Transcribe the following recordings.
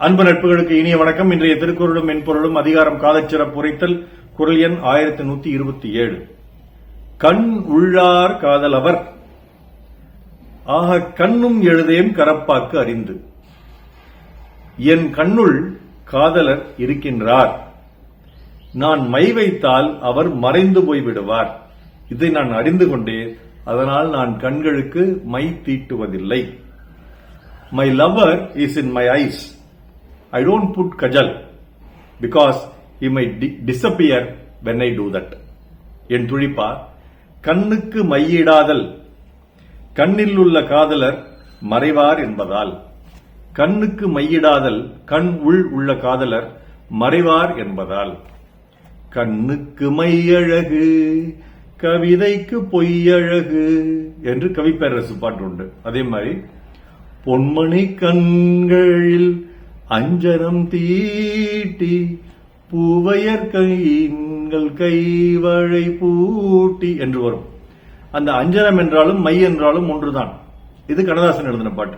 அன்பு நட்புகளுக்கு இனிய வணக்கம். இன்றைய திருக்குறளும் மென்பொருளும் அதிகாரம் காதச்சிறப்பு உரைத்தல் குரல் எண் ஆயிரத்தி நூத்தி இருபத்தி ஏழு. கண் உள்ளார் காதலவர் ஆக கண்ணும் எழுதையும் கரப்பாக்கு அறிந்து. என் கண்ணுள் காதலர் இருக்கின்றார். நான் மை வைத்தால் அவர் மறைந்து போய்விடுவார் இதை நான் அறிந்து கொண்டேன். அதனால் நான் கண்களுக்கு மை தீட்டுவதில்லை. My lover is in my eyes I don't put kajal because he might di- disappear when I do that. என் துழிப்பா கண்ணுக்கு மையிடாதல் கண்ணில் உள்ள காதலர் மறைவார் என்பதால் கண்ணுக்கு மையிடாதல் கண் உள் உள்ள காதலர் மறைவார் என்பதால் கண்ணுக்கு மையழகு கவிதைக்கு பொய்யழகு என்று கவிப்பேரரசு பாட்டு உண்டு அதே மாதிரி பொன்மணி கண்களில் அஞ்சனம் தீட்டி பூவையர் கைங்கள் கைவழை பூட்டி என்று வரும். அந்த அஞ்சனம் என்றாலும் மை என்றாலும் ஒன்றுதான். இது கண்ணதாசன் எழுதின பாட்டு.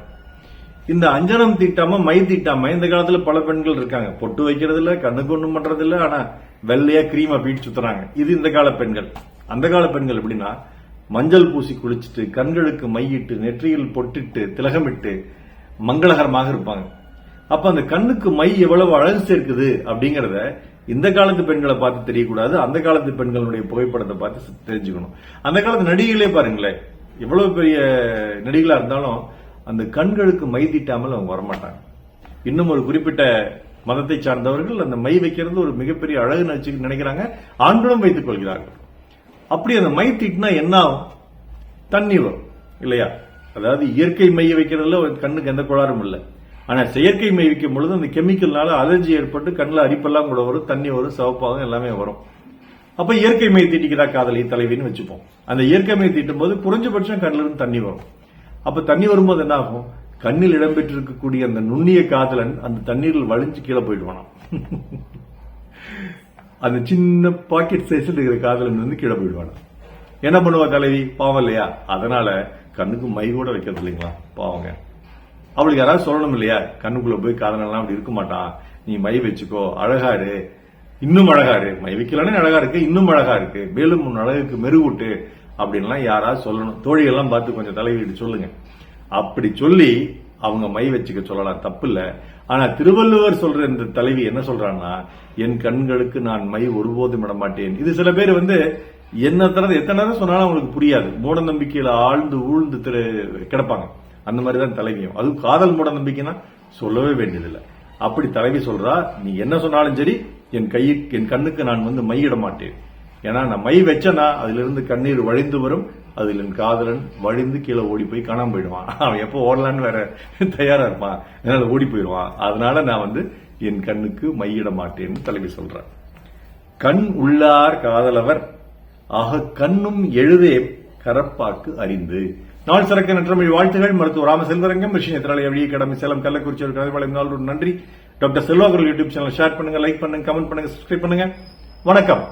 இந்த அஞ்சனம் தீட்டாம மை தீட்டாம இந்த காலத்துல பல பெண்கள் இருக்காங்க. பொட்டு வைக்கிறது இல்ல கண்ணுக்கு ஒண்ணும் பண்றது இல்ல ஆனா வெள்ளையா கிரீமா பீட் சுத்துறாங்க. இது இந்த கால பெண்கள். அந்த கால பெண்கள் எப்படின்னா மஞ்சள் பூசி குளிச்சுட்டு கண்களுக்கு மையிட்டு நெற்றியில் பொட்டிட்டு திலகமிட்டு மங்களகரமாக இருப்பாங்க. அப்ப அந்த கண்ணுக்கு மை எவ்வளவு அழகு சேர்க்குது அப்படிங்கறத இந்த காலத்து பெண்களை பார்த்து தெரியக்கூடாது அந்த காலத்து பெண்களுடைய புகைப்படத்தை பார்த்து தெரிஞ்சுக்கணும். அந்த காலத்து நடிகைகளே பாருங்களேன் எவ்வளவு பெரிய நடிகளா இருந்தாலும் அந்த கண்களுக்கு மை தீட்டாமல் அவங்க வரமாட்டாங்க. இன்னும் ஒரு குறிப்பிட்ட மதத்தை சார்ந்தவர்கள் அந்த மை வைக்கிறது ஒரு மிகப்பெரிய அழகு நினைச்சு நினைக்கிறாங்க. ஆண்களும் வைத்துக் கொள்கிறார்கள். அப்படி அந்த மை தீட்டினா என்ன ஆகும்? தண்ணி வரும் இல்லையா? அதாவது இயற்கை மைய வைக்கிறதுல கண்ணுக்கு எந்த கோளாறும் இல்லை. ஆனா செயற்கை மை வைக்கும் பொழுது அந்த கெமிக்கல்னால அலர்ஜி ஏற்பட்டு கண்ணில் அரிப்பெல்லாம் கூட வரும் தண்ணி வரும் சவப்பாகும் எல்லாமே வரும். அப்ப இயற்கை மை தீட்டிக்கிறா காதலி தலைவின்னு வச்சுப்போம். அந்த இயற்கை மை தீட்டும் போது குறைஞ்சபட்சம் கண்ணில இருந்து தண்ணி வரும். அப்ப தண்ணி வரும்போது என்ன ஆகும்? கண்ணில் இடம்பெற்றிருக்கக்கூடிய அந்த நுண்ணிய காதலன் அந்த தண்ணீரில் வழிஞ்சு கீழே போயிடுவானாம். அந்த சின்ன பாக்கெட் சைஸில் இருக்கிற காதலன் வந்து கீழே போயிடுவானா என்ன பண்ணுவா தலைவி? பாவம் இல்லையா? அதனால கண்ணுக்கு மை கூட வைக்கிறது இல்லைங்களா? பாவங்க. அவளுக்கு யாராவது சொல்லணும் இல்லையா? கண்ணுக்குள்ள போய் காதலெல்லாம் அப்படி இருக்க மாட்டான் நீ மை வச்சுக்கோ. அழகா இரு. இன்னும் அழகாரு மை வைக்கலன்னு அழகா இருக்கு. இன்னும் அழகா இருக்கு. மேலும் உன் அழகுக்கு மெருகூட்டு அப்படின்லாம் யாராவது சொல்லணும். தோழிகள்லாம் பார்த்து கொஞ்சம் தலையிட்டு சொல்லுங்க. அப்படி சொல்லி அவங்க மை வச்சுக்க சொல்லலாம். தப்பு இல்ல. ஆனா திருவள்ளுவர் சொல்ற இந்த தலைவி என்ன சொல்றான்னா என் கண்களுக்கு நான் மை ஒருபோதும் விடமாட்டேன் இது சில பேர் வந்து என்ன தரது எத்தனை நேரம் சொன்னாலும் அவங்களுக்கு புரியாது. மூட நம்பிக்கையில ஆழ்ந்து ஊழ்ந்து கிடப்பாங்க. அந்த மாதிரி தான் தலைவியும். அது காதல் மூட நம்பிக்கைன்னா சொல்லவே வேண்டியதில்லை. அப்படி தலைவி சொல்றா நீ என்ன சொன்னாலும் சரி என் கை என் கண்ணுக்கு நான் வந்து மையிட மாட்டேன். ஏன்னா நான் மை வச்சனா அதுல இருந்து கண்ணீர் வழிந்து வரும். அதில் என் காதலன் வழிந்து கீழே ஓடி போய் காணாம போயிடுவான். அவன் எப்போ ஓடலான்னு வேற தயாரா இருப்பான். அதனால ஓடி போயிடுவான். அதனால நான் வந்து என் கண்ணுக்கு மையிட மாட்டேன்னு தலைவி சொல்றேன் கண் உள்ளார் காதலவர் ஆக கண்ணும் எழுதே கரப்பாக்கு அறிந்து. நாள் சிறக்க நற்றமிழ் வாழ்த்துகள். மருத்துவ ராமசெல்வரங்கம் விஷயம் எத்திராளி எவ்வளி கடமை சேலம் கள்ளக்குறிச்சி ஒரு கதை நாள் நன்றி. Doctor Selvakural YouTube channel share பண்ணுங்க லைக் பண்ணுங்க கமெண்ட் பண்ணுங்க சப்ஸ்கிரைப் பண்ணுங்க. வணக்கம்.